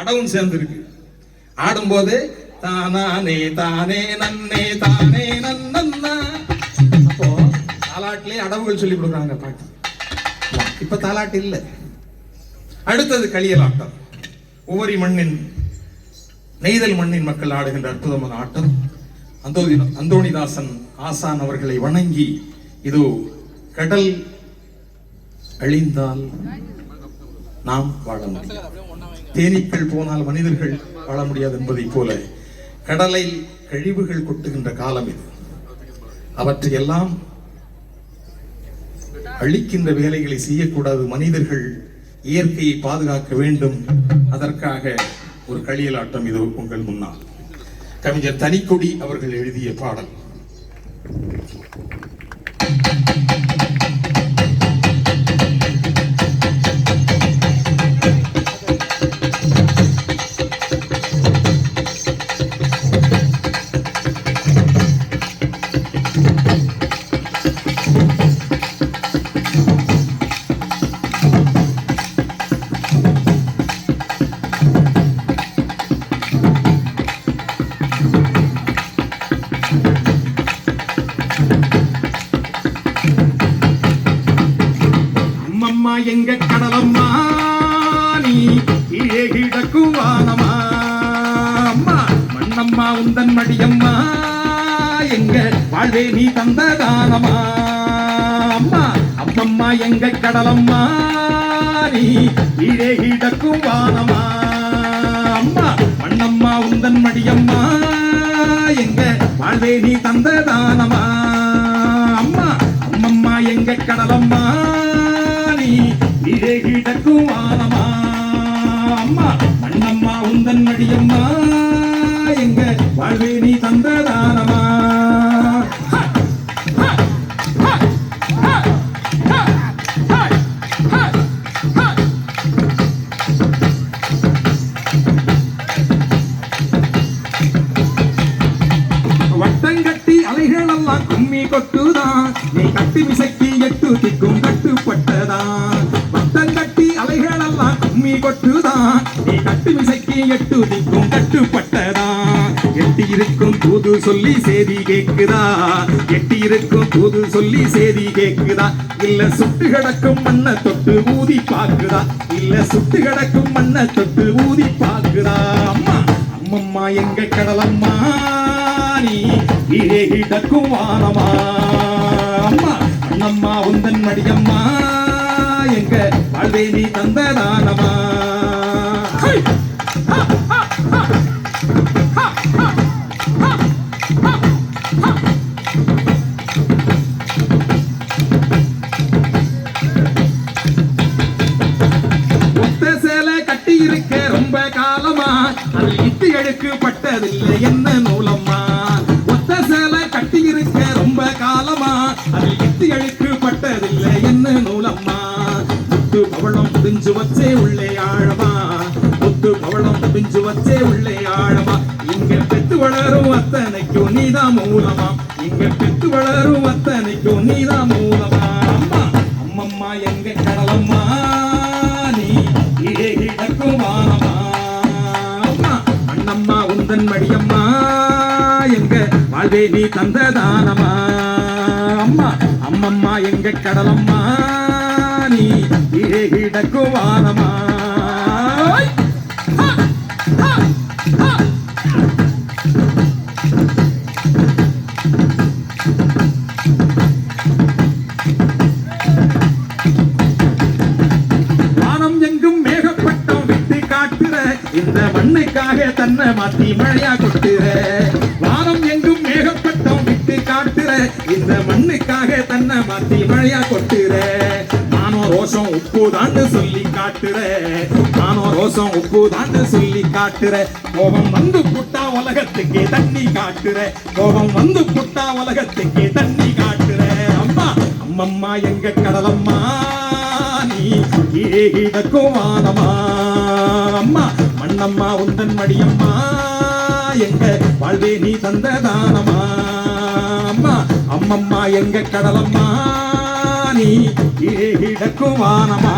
அடவும் சேர்ந்துருக்கு. ஆடும்போது தானானே தானே நன்னே தானே நன்னா அப்போ தாலாட்டிலே அடவுகள் சொல்லி கொடுக்குறாங்க பாட்டு. இப்ப தாலாட்டு இல்ல. அடுத்தது களியலாட்டம். உவரி மண்ணின் நெய்தல் மண்ணின் மக்கள் ஆடுகின்ற அற்புதமான ஆட்டம். அந்தோதி அந்தோணிதாசன் ஆசான் அவர்களை வணங்கி இதோ கடல் அழிந்தால் நாம் வாழ முடியும். தேனீக்கள் போனால் மனிதர்கள் வாழ முடியாது என்பதைப் போல கடலை கழிவுகள் கொட்டுகின்ற காலம் இது. அவற்றையெல்லாம் அழிக்கின்ற வேலைகளை செய்யக்கூடாது. மனிதர்கள் இயற்கையை பாதுகாக்க வேண்டும். அதற்காக ஒரு களியலாட்டம் இது உங்கள் முன்னால். கவிஞர் தனிக்கொடி அவர்கள் எழுதிய பாடல். அம்மம்மா எங்க கடலம்மா நீ கீழே கிடக்கும் வானம்மா அம்மா மண்ணம்மா உந்தன் மடியம்மா எங்க வாழ்வே நீ தந்த தானமா அம்மா அம்மம்மா எங்க கடலம்மா நீ கீழே கிடக்கும் வானம்மா அம்மா மண்ணம்மா உந்தன் மடியம்மா எங்க வாழ்வே நீ தந்த தானமா அம்மா அம்மம்மா எங்க கடலம்மா? நீ இதே கிடக்கும் வானம்மா அம்மா மண்ணம்மா உந்தன் மடியம்மா? எங்க வாழ்வே நீ தந்ததா தூது சொல்லி சேதி கேக்குதா? எட்டி இருக்கும் தூது சொல்லி சேதி கேக்குதா? இல்ல சுட்டு கிடக்கும் மண்ணை தொட்டு ஊதி பாக்குதா? இல்ல சுட்டு கிடக்கும் மண்ணை தொட்டு ஊதி பாக்குதா? அம்மா அம்மம்மா எங்க கடலம்மா நீ கீழே கிடக்கும் வானமா? அம்மா அண்ணம்மா உந்தன் மடியம்மா எங்க வாழ்வே நீ தந்ததானமா ஹை! எழுக்கு என்ன நூலம்மா? ஒத்த சேலை கட்டி இருக்க ரொம்ப காலமா? அதில் இட்டு எழுக்கு பட்டதில்லை என்ன நூலம்மா? முத்து பவளம் முடிஞ்சு வச்சே உள்ளே ஆழமா? முத்து பவளம் முடிஞ்சு வச்சே உள்ளே ஆழமா? இங்க பெத்து வளரும் அத்தனைக்கும் நீதான் மூலமா? இங்க பெத்து வளரும் அத்தனைக்கும் நீதான் மூலமா? அம்மா அம்மம்மா எங்க கடலம்மா? வாழ்வே நீ தந்த தானமா அம்மா அம்மம்மா எங்க கடலம்மா நீ கீழே கிடக்குவானமா இந்த மண்ணுக்காக தன்னை மாத்தி மழையா கொட்டுற. வானம் இந்த மண்ணுக்காக தன்னை மாத்தி மழையா கொட்டுற. நானும் ரோஷம் உப்பு தாண்டு சொல்லி காட்டுற. நானும் ரோஷம் உப்பு தாண்டு சொல்லி காட்டுற. கோபம் வந்து புட்டா உலகத்துக்கு தண்ணி காட்டுற. கோபம் வந்து புட்டா உலகத்துக்கு தண்ணி காட்டுற. அம்மா அம்மம்மா எங்க கடலம்மா நீ ஏகிடக்கும் வானமா அம்மா மண்ணம்மா உந்தன் மடியம்மா எங்க வாழ்வே நீ தந்த தானமா அம்மா அம்மம்மா எங்க கடலம்மா நீ ஏகிடக்கும் வானமா